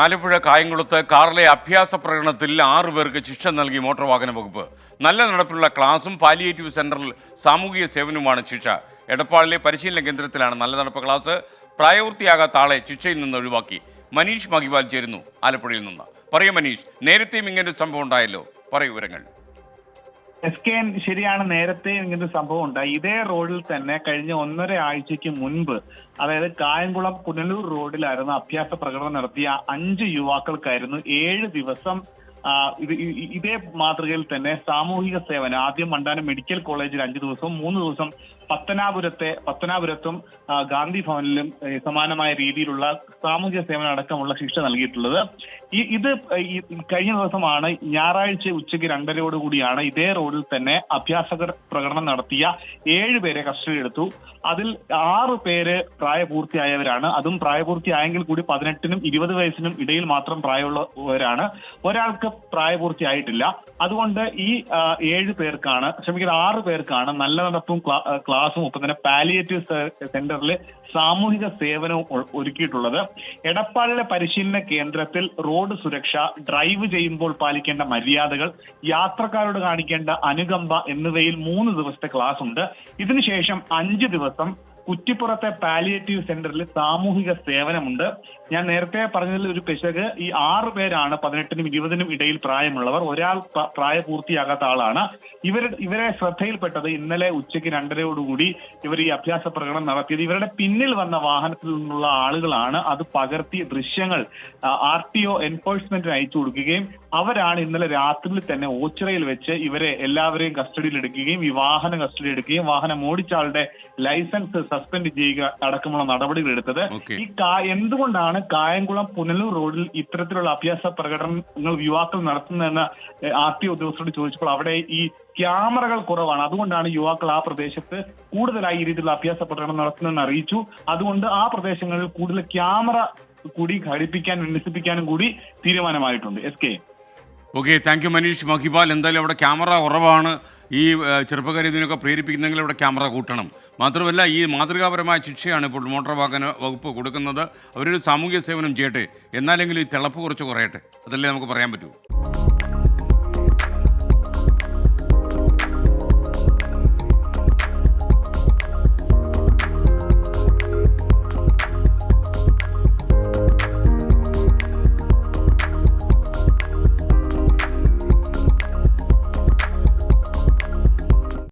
ആലപ്പുഴ കായംകുളത്ത് കാറിലെ അഭ്യാസ പ്രകടനത്തിൽ ആറു പേർക്ക് ശിക്ഷ നൽകി മോട്ടോർ വാഹന വകുപ്പ്. നല്ല നടപ്പിലുള്ള ക്ലാസും പാലിയേറ്റീവ് സെന്ററിൽ സാമൂഹിക സേവനവുമാണ് ശിക്ഷ. എടപ്പാളിലെ പരിശീലന കേന്ദ്രത്തിലാണ് നല്ല നടപ്പ് ക്ലാസ് പ്രായപൂർത്തിയാകാത്ത ആളെ ശിക്ഷയിൽ നിന്ന് ഒഴിവാക്കി. മനീഷ് മഹിവാൽ ചേരുന്നു ആലപ്പുഴയിൽ നിന്ന്. പറയൂ മനീഷ് നേരത്തെയും ഇങ്ങനൊരു സംഭവം ഉണ്ടായല്ലോ? പറയൂ വിവരങ്ങൾ. എസ് കെ എൻ ശരിയാണ് നേരത്തെ ഇങ്ങനൊരു സംഭവം ഉണ്ടായി. ഇതേ റോഡിൽ തന്നെ കഴിഞ്ഞ ഒന്നര ആഴ്ചയ്ക്ക് മുൻപ് അതായത് കായംകുളം പുനലൂർ റോഡിലായിരുന്നു അഭ്യാസ പ്രകടനം നടത്തിയ അഞ്ച് യുവാക്കൾക്കായിരുന്നു ഏഴ് ദിവസം ഇത് ഇതേ മാതൃകയിൽ തന്നെ സാമൂഹിക സേവനം. ആദ്യം മണ്ടാനം മെഡിക്കൽ കോളേജിൽ അഞ്ചു ദിവസവും മൂന്ന് ദിവസം പത്തനാപുരത്തെ പത്തനാപുരത്തും ഗാന്ധി ഭവനിലും സമാനമായ രീതിയിലുള്ള സാമൂഹിക സേവനം അടക്കമുള്ള ശിക്ഷ നൽകിയിട്ടുള്ളത്. ഈ ഇത് കഴിഞ്ഞ ദിവസമാണ് ഞായറാഴ്ച ഉച്ചയ്ക്ക് രണ്ടരയോടുകൂടിയാണ് ഇതേ റോഡിൽ തന്നെ അഭ്യാസകർ പ്രകടനം നടത്തിയ ഏഴ് പേരെ കസ്റ്റഡി എടുത്തു. അതിൽ ആറ് പേര് പ്രായപൂർത്തിയായവരാണ്. അതും പ്രായപൂർത്തിയായെങ്കിൽ കൂടി പതിനെട്ടിനും ഇരുപത് വയസ്സിനും ഇടയിൽ മാത്രം പ്രായമുള്ളവരാണ്. ഒരാൾക്ക് പ്രായപൂർത്തിയായിട്ടില്ല. അതുകൊണ്ട് ഈ ഏഴ് പേർക്കാണ് ക്ഷമിക്കുന്ന ആറ് പേർക്കാണ് നല്ല നടപ്പും ക്ലാ- ക്ലാസും ഒപ്പം തന്നെ പാലിയേറ്റീവ് സെന്ററിൽ സാമൂഹിക സേവനവും ഒരുക്കിയിട്ടുള്ളത്. എടപ്പാളിലെ പരിശീലന കേന്ദ്രത്തിൽ റോഡ് സുരക്ഷ ഡ്രൈവ് ചെയ്യുമ്പോൾ പാലിക്കേണ്ട മര്യാദകൾ യാത്രക്കാരോട് കാണിക്കേണ്ട അനുകമ്പ എന്നിവയിൽ മൂന്ന് ദിവസത്തെ ക്ലാസ് ഉണ്ട് ഇതിനുശേഷം അഞ്ച് ദിവസം കുറ്റിപ്പുറത്തെ പാലിയേറ്റീവ് സെന്ററിൽ സാമൂഹിക സേവനമുണ്ട്. ഞാൻ നേരത്തെ പറഞ്ഞതിൽ ഒരു പിശക് ഈ ആറ് പേരാണ് പതിനെട്ടിനും ഇരുപതിനും ഇടയിൽ പ്രായമുള്ളവർ. ഒരാൾ പ്രായപൂർത്തിയാകാത്ത ആളാണ്. ഇവർ ഇവരെ ശ്രദ്ധയിൽപ്പെട്ടത് ഇന്നലെ ഉച്ചയ്ക്ക് രണ്ടരയോടുകൂടി ഇവർ ഈ അഭ്യാസ പ്രകടനം നടത്തിയത്. ഇവരുടെ പിന്നിൽ വന്ന വാഹനത്തിൽ നിന്നുള്ള ആളുകളാണ് അത് പകർത്തിയ ദൃശ്യങ്ങൾ ആർ ടി ഒ എൻഫോഴ്സ്മെന്റിന് അയച്ചു കൊടുക്കുകയും അവരാണ് ഇന്നലെ രാത്രിയിൽ തന്നെ ഓച്ചിറയിൽ വെച്ച് ഇവരെ എല്ലാവരെയും കസ്റ്റഡിയിൽ എടുക്കുകയും ഈ വാഹനം കസ്റ്റഡി എടുക്കുകയും വാഹനം ഓടിച്ച ആളുടെ ലൈസൻസ് സസ്പെൻഡ് ചെയ്യുക അടക്കമുള്ള നടപടികൾ എടുത്തത് ഈ എന്തുകൊണ്ടാണ് കായംകുളം പുനലൂർ റോഡിൽ ഇത്തരത്തിലുള്ള അഭ്യാസ പ്രകടനങ്ങൾ യുവാക്കൾ നടത്തുന്നതെന്ന് ആർ ടി ഉദ്യോഗസ്ഥരോട് ചോദിച്ചപ്പോൾ അവിടെ ഈ ക്യാമറകൾ കുറവാണ്. അതുകൊണ്ടാണ് യുവാക്കൾ ആ പ്രദേശത്ത് കൂടുതലായി ഈ രീതിയിലുള്ള അഭ്യാസ പ്രകടനം നടത്തുന്നതെന്ന് അറിയിച്ചു. അതുകൊണ്ട് ആ പ്രദേശങ്ങളിൽ കൂടുതൽ ക്യാമറ കൂടി ഘടിപ്പിക്കാൻ വിന്യസിപ്പിക്കാനും കൂടി തീരുമാനമായിട്ടുണ്ട്. S K. Okay thank you Manish. Mahibal എന്തായാലും അവിടെ ക്യാമറ കുറവാണ്. ഈ ചെറുപ്പക്കാരെ ഇതിനൊക്കെ പ്രേരിപ്പിക്കുന്നെങ്കിൽ ഇവിടെ ക്യാമറ കൂട്ടണം. മാത്രമല്ല ഈ മാതൃകാപരമായ ശിക്ഷയാണ് ഇപ്പോൾ മോട്ടോർ വാഹന വകുപ്പ് കൊടുക്കുന്നത്. അവരൊരു സാമൂഹ്യ സേവനം ചെയ്യട്ടെ. എന്നാലെങ്കിലും ഈ തിളപ്പ് കുറച്ച് കുറയട്ടെ. അതല്ലേ നമുക്ക് പറയാൻ പറ്റൂ.